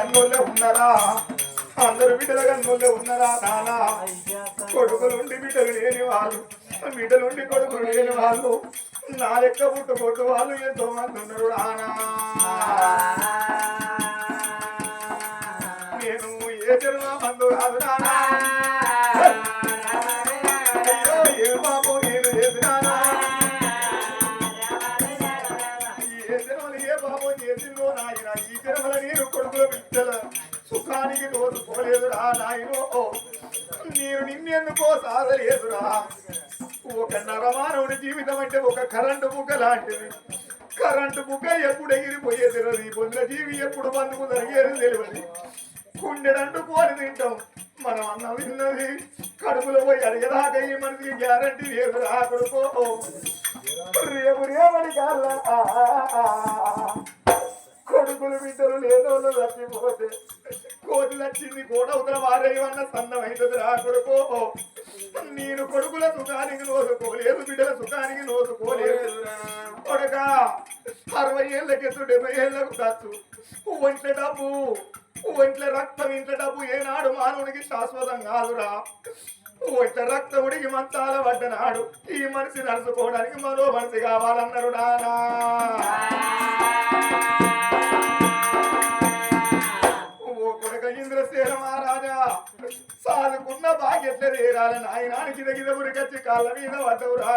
కన్నులే ఉన్నారా? అందరు బిడ్డల కన్నులే ఉన్నారా నానా? కొడుకులుండి బిడ్డలు లేని వాళ్ళు బిడ్డలుండి కొడుకులు లేని వాళ్ళు నా లెక్క పుట్టు కొట్టు వాళ్ళు ఎంతో మంది ఉన్నారు నానా. నేను ఏ జన్మ మందు కాదు నానా. బిడ్డల సుఖానికి పోలేదురా నాయనో. నేను నిన్నెందుకో సాధలేదురా ఒక నరమానవుడి జీవితం అంటే ఒక కరెంటు బుగ్గ లాంటిది. కరెంటు బుగ్గ ఎప్పుడు ఎగిరిపోయేది తెలియదు బొంద జీవి ఎప్పుడు బందుకు జరిగేది తెలియదు. కుండెడంటూ కోరి తింటాం మనం అన్నం విన్నది కడుపులో పోయి అడిగదాకా ఈ మనిషికి గ్యారంటీ లేదు రా కొడుకో. రేపు రేపటి కాళ్ళ కొడుకులు బిడ్డలు లేనోళ్ళు చచ్చిపోతే కోటి వచ్చింది కూడా ఉదర వారేవన్న అవుతుంది రా కొడుకో. నేను కొడుకుల సుఖానికి నోసుకోలేదు బిడ్డల సుఖానికి నోసుకోలేదు కొడక అరవై ఏళ్ళకెత్తు డెబ్బై ఏళ్ళకు ఖర్చు ఒంట్ల డబ్బు ఒంట్ల రక్తం ఇంట్ల డబ్బు ఏనాడు మానవునికి శాశ్వతం కాదురా. ఒంట రక్తం ఉడికి మంతాల పడ్డనాడు. ఈ మనిషి నడుచుకోవడానికి మరో మనిషి కావాలన్నారు నానా. సాదుకున్న బాగెట్ల తీరాలని నాయనానికి గిద గిద కాళ్ళ మీద పడ్డవు రా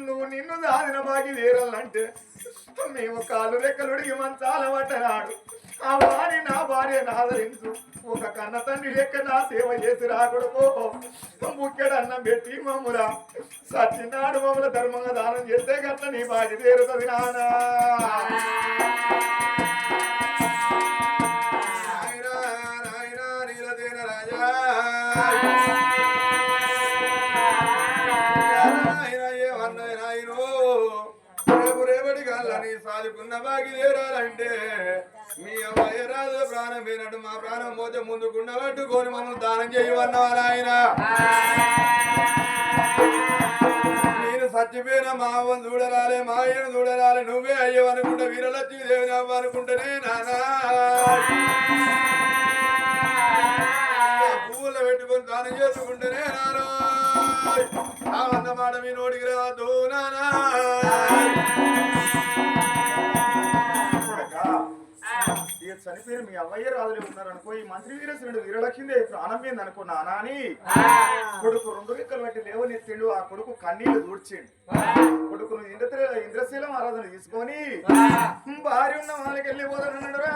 నువ్వు నిన్ను దాదిన బాగి తీరాలంటే మేము కాళ్ళు రెక్కలుడికి మంచాల పట్టనాడు ఆ వారి నా భార్య నాదరించు. ఒక కన్న తండ్రి లెక్క నా సేవ చేసి రాకూడదు ముక్కెడన్నం అన్నం పెట్టి మమ్ముల సత్యనాడు మమ్మల ధర్మంగా దానం చేస్తే గట్ల నీ బాగి తీరుతుంది నానా. సాదుకున్న తీరాలంటే మీ అమ్మాయి రాదు ప్రాణం పోయినట్టు మా ప్రాణం పోతే ముందుకున్న పట్టుకొని మనం దానం చేయమన్నవా ఆయన. నేను చచ్చిపోయిన మా అవ్వను చూడరాలే మా అయ్యను చూడరాలే నువ్వే అయ్యవనుకుంటే వీరలక్ష్మి దేవుని అవ్వనుకుంటేనే నానా. పువ్వులు పెట్టుకొని దానం చేసుకుంటేనే నానా. అన్నమాట మీ నోడికి రాదు నానా. ఇక చనిపోయిన మీ అవ్వయ్య రాజులే ఉన్నారనుకో ఈ మంత్రి వీరేశ్వరుడు వీరలక్ష్మి ప్రాణం మీద అనుకో నానా అని కొడుకు రెండు రెక్కలు బట్టి లేవనెత్తిండు ఆ కొడుకు కన్నీళ్ళు దూడ్చిండు కొడుకును ఇంద్ర ఇంద్రశీలం ఆరాధన తీసుకొని భార్య ఉన్న వాళ్ళకి వెళ్ళిపోతాడు రా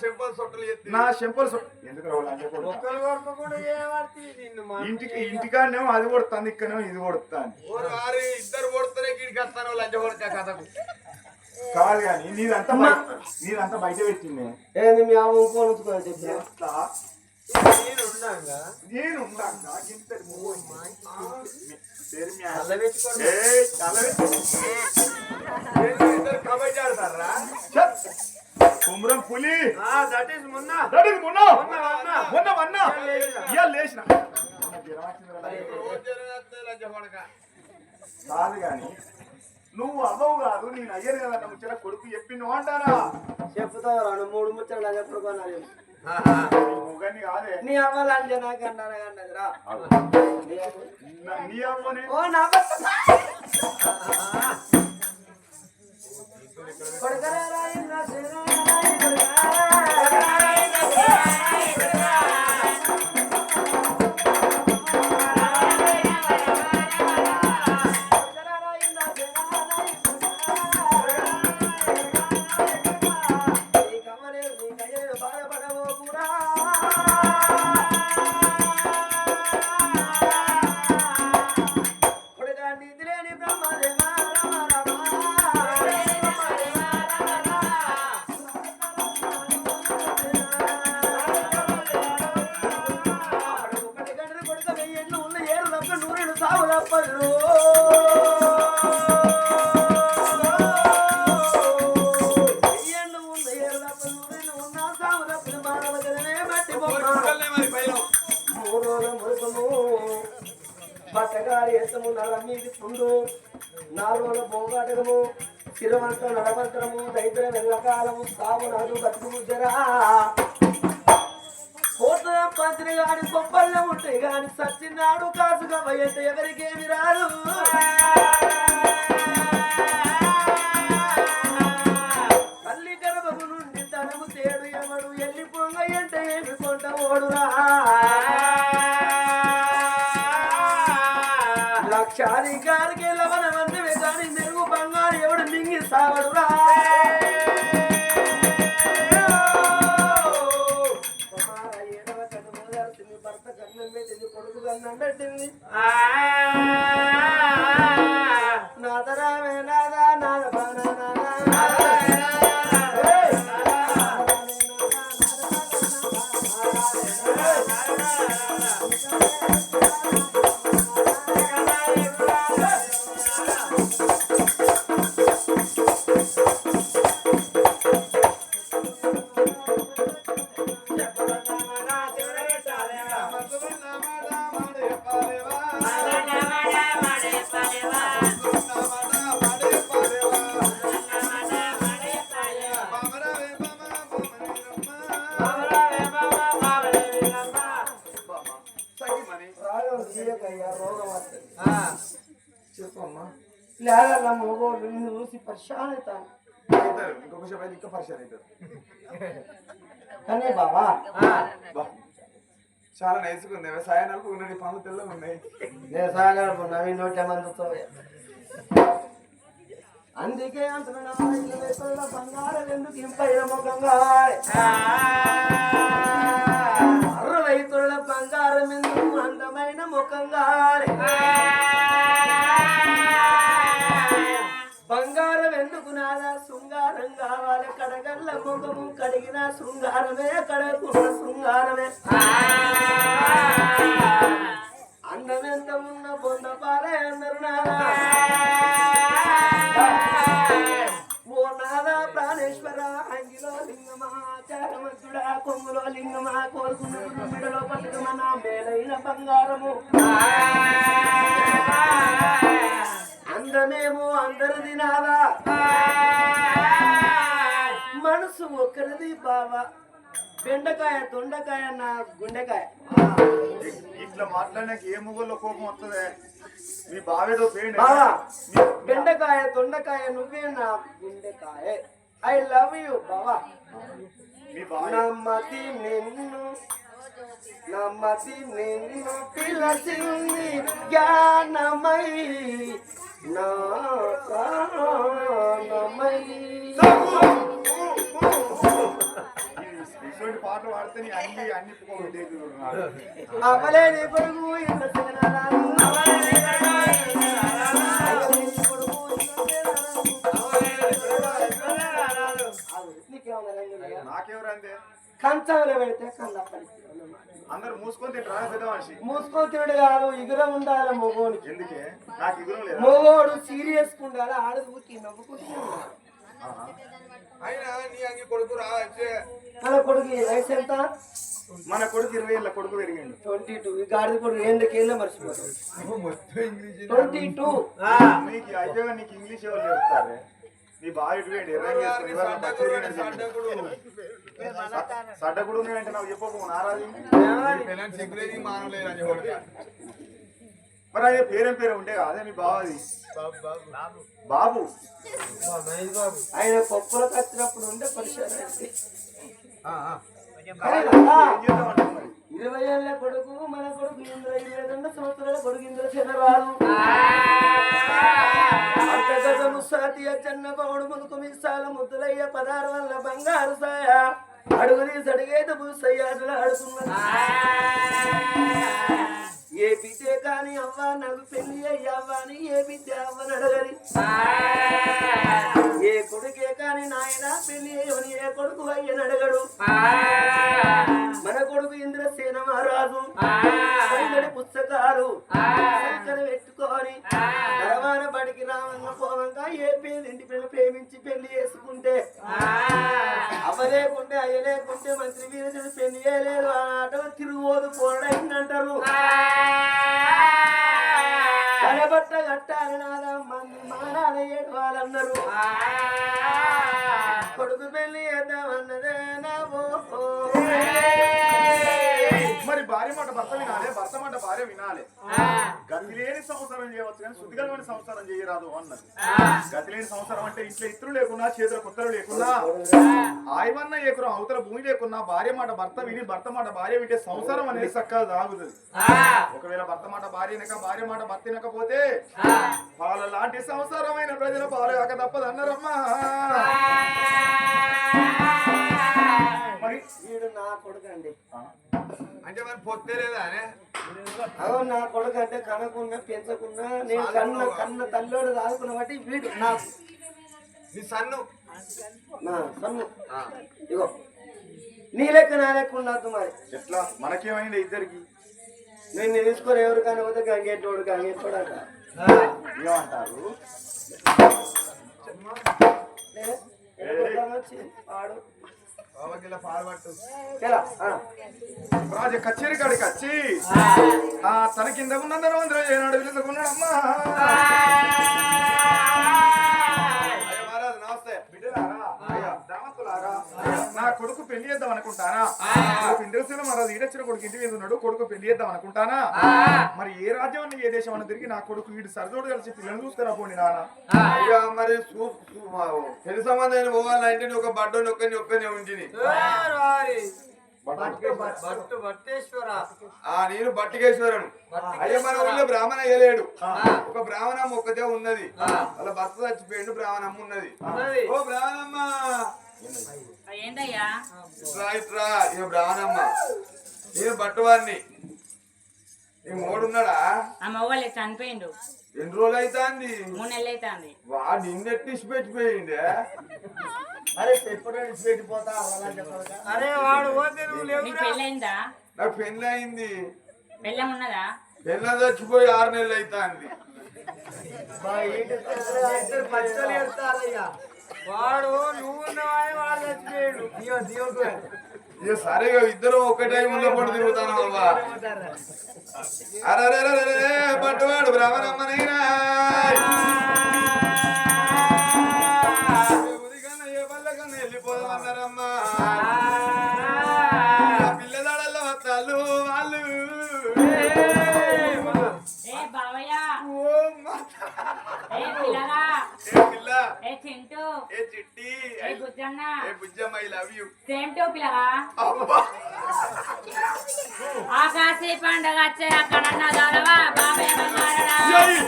చెంపలు సొట్టలు ఎత్తి నా చెంపలు సొ- ఎందుకు రావాలి అంటే కొడుకా? ఒక్కరు వరకు కూడా ఏమర్తి నిన్ను మా ఇంటికి ఇంటికాడనేమో అది కొడుతుంది ఇక్కడనేమో ఇది ఓరు వారి ఇద్దరు కొడుతూనే గిడికి వస్తాను లంచ కొడుక కథకు. కాదు కానీ నీదంతా నీదంతా బయట పెట్టింది. ఏంది మీ అమ్మ ఇంకో ఉంచుకోవాలి? నేను. కుమ్రం పులి. దట్ ఈస్ మొన్న. దట్ ఇస్ మొన్న. మొన్న. మొన్న. ఇవాళ లేచిన. కాదు కానీ నువ్వు అవ్వవు కాదు నేను అయ్యను కదా ముచ్చట కొడుకు చెప్పి నువ్వు అంటారా చెప్తావు రెండు మూడు ముచ్చట్లు ఎప్పుడు కొనాలి? నీ అంటే నాకు నా- ఓ నా కొడకరా. నాలుగు పోగాటము బొంగాటకము తిరువంతం నడవంతరము వెళ్ళకాలము సాగు నాడు బతుకు ముద్దరా కోట్ల పంత్రి గాని కొప్పల్లో ఉంటాయి గాని సచ్చినాడు కాసుగా వయ్యంటే ఎవరికేమి రాదు. తల్లి గర్భము నుండి తనము తేడు ఎవడు ఎల్లి పొంగ అంటే ఏమి కొంట ఓడురా. పెట్టింది నాదరామే నాదా పరిశాన్ అవుతాను కానీ బాబా. చాలా ఉంది. వ్యవసాయాలకు ఉన్నది పనులు తెల్లగా ఉన్నాయి. నేను సాగరపు నవీన్ నోట్ల మందుతో అందుకే అంటున్నా బంగారం ఎందుకు ఇంపైన అరవై తుళ్ళ బంగారం ఎందుకు అందమైన ముఖంగా బంగారం ఎందుకు నాదా శృంగారం కావాలి. కడగల్ల ముఖము కడిగిన శృంగారమే కడకున్న శృంగారమే. అందమెంత ఉన్న బొంద పాలే అందరు నాదా ఓ నాదా ప్రాణేశ్వర అంగిలో లింగమా చారమంతుడా కొంగులో లింగమా కోరుకున్న మెడలో పట్టుకున్న నా మేలైన బంగారము. అందమేమో అందరిది నాదా మనసు ఒక్కరిది బావా. బెండకాయ దొండకాయ నా గుండెకాయ. ఇట్లా మాట్లాడినాక ఏ ముగ్గుల్లో కోపం వస్తుంది మీ బావేదో బెండకాయ దొండకాయ నువ్వే నా గుండెకాయ. ఐ లవ్ యూ బావా. నమ్మది నిన్ను నమ్మది నిన్ను పిలచింది జ్ఞానమై. పాటలు పాడితే అన్ని అన్ని ఇంత తినాలి నాకెవరంతే కంచంలో పెడితే కళ్ళ అందరు మూసుకొని తింటారా? మనిషి మూసుకోతిడు కాదు ఇగుర ఉండాలి మొగోనికి. ఎందుకే? నాకు ఇగురం లేదా? మొగోడు సీరియస్ ఉండాలి ఆడదుకి నవ్వుకుంటూ ఉండాలి ఆహా. అయినా నీ అంగి కొడుకు రా మన కొడుకు వయసు ఎంత? మన కొడుకు ఇరవై ఏళ్ళ కొడుకు పెరిగిండు. Twenty two. ఈ గాడి కొడుకు ఏందుకేళ్ళ మర్చిపోతాడు ట్వంటీ టూ. నీకు అయితే నీకు ఇంగ్లీష్ ఎవరు చెప్తారే? నీ కూడా ఉన్నాయంటే నాకు చెప్పకు నారాజు. మరి అదే పేరేం పేరు ఉంటే అదే మీ బావది. బాబు ఆయన పప్పులకు వచ్చినప్పుడు ఉండే పరిచయం. ఇరవై ఏళ్ళ కొడుకు మన కొడుకు ఇంద్ర ఇరవై రెండు సంవత్సరాల కొడుకు ఇంద్ర చెనరాదు అర్ధగజము సాతియ చెన్న పౌడు ముదుకు మిసాల ముద్దులయ్య పదారు వల్ల బంగారు సాయ. అడుగు తీసి అడిగేది భూసయ్య అసలు అడుగుతున్నా ఏ బిడ్డే కాని అవ్వ నాకు పెళ్ళి అయ్యవ్వ అని ఏ బిడ్డ అవ్వని అడగని. ఏ కొడుకే కాని నాయన పెళ్ళి అయ్యని ఏ కొడుకు అయ్యని అడగడు. మన కొడుకు ఇంద్రసేన మహారాజు పుస్తకాలు పెట్టుకొని తర్వాత బడికి రావంగా పోవంగా ఏ పేరింటి పిల్ల ప్రేమించి పెళ్ళి చేసుకుంటే. అవ్వలేకుంటే అయ్యలేకుంటే మంత్రి వీరజుడు పెళ్ళి చేయలేదు. ఆ ఆటలు తిరుగుబోదు పోడైందంటారు. కలబట్ట కట్టాలి నాదా మంది మానాల ఏడవాలన్నారు కొడుకు పెళ్ళి చేద్దామన్నదే నా ఓ భార్య మాట భర్త వినాలి భర్త మాట భార్య వినాలి. గతి లేని సంవత్సరం చేయవచ్చు కానీ శుద్ధిగలమైన సంవత్సరం చేయరాదు అన్నది. గతి లేని సంవత్సరం అంటే ఇంట్లో ఇత్తులు లేకున్నా చేతుల కుత్తలు లేకున్నా ఆయమన్న ఏకురం అవతల భూమి లేకున్నా భార్య మాట భర్త విని భర్త మాట భార్య వింటే సంసారం అనేది చక్కగా సాగుతుంది. ఒకవేళ భర్త మాట భార్య వినక భార్య మాట భర్త వినకపోతే వాళ్ళ లాంటి సంసారమైన ప్రజల పాలక తప్పదు అన్నారమ్మా మరి వీడు నా కొడుకు అండి ఆ, అంటే మరి పొత్తే లేదా నా కొడుకు అంటే కనకున్నా పెంచకున్నా నేను కన్న కన్న తల్లోడు దాదుకున్న బట్టి వీడు నాకు నీ సన్ను. నా సన్ను. ఇగో నీ లెక్క నా లెక్క ఉండద్దు మరి. ఎట్లా? మనకేమైంది ఇద్దరికి? నేను తీసుకొని ఎవరు కానీ పోతే గంగేటోడు గంగేటోడు అంట ఏమంటారు? ఏ? రాజ కచేరి కాడికి వచ్చి ఆ తన కింద ఉన్నందరూ అందరూ ఏనాడు పిలుచుకున్నాడమ్మా అయ్యా నా కొడుకు పెళ్ళి చేద్దాం అనుకుంటానా? ఇంద్రసేన మహారాజు ఈడొచ్చిన కొడుకు ఇంటి మీద ఉన్నాడు కొడుకు పెళ్ళి చేద్దాం అనుకుంటానా? మరి ఏ రాజ్యం అన్న ఏ దేశం అన్న తిరిగి నా కొడుకు వీడు సరదోడు కలిసి పిల్లలు చూస్తారా పోనీ నాన్న? మరి సూ- సూ- మా- పెళ్ళి సంబంధం పోవాలంటే ఒక బడ్డోని ఒక్కని ఒక్కనే ఉంటిని. ఆ నేను బట్టికేశ్వరను అయ్యా మన ఊళ్ళో బ్రాహ్మణ అయ్యలేడు ఒక బ్రాహ్మణమ్మ ఒక్కతే ఉన్నది. వాళ్ళ భర్త చచ్చిపోయిండు బ్రాహ్మణమ్మ ఉన్నది. ఓ బ్రాహ్మణమ్మ! ఏంటయ్యా ఇట్రా ఇట్రా ఇక బ్రాహ్మణమ్మ. నేను బట్టవాడిని నీ మోడున్నాడా ఆ మగవాళ్ళు చనిపోయిండు. ఎన్ని రోజులు అవుతాంది మూడు నెలలు అవుతుంది వాడు నిన్నెట్టిసి పెట్టిపోయిండే. అరే పెట్టిపోతా చెప్పాలి అరే వాడు పోతే నువ్వు లేవు నీకు పెళ్ళి అయింది పెళ్ళం ఉన్నదా? పెళ్ళ చచ్చిపోయి ఆరు నెలలు అవుతాంది వాడు నువ్వు ఉన్నవాడే వాడు చచ్చిపోయాడు దియో దియోకు ఇక సరే ఇక ఇద్దరు ఒకటే ముందు పడి తిరుగుతాను అవ్వా అరే పట్టువాడు బ్రాహ్మణమ్మనైనా టూ పిల్లగా ఆకాశీ పండుగ వచ్చే అక్కడన్న దొరవా బావయ్య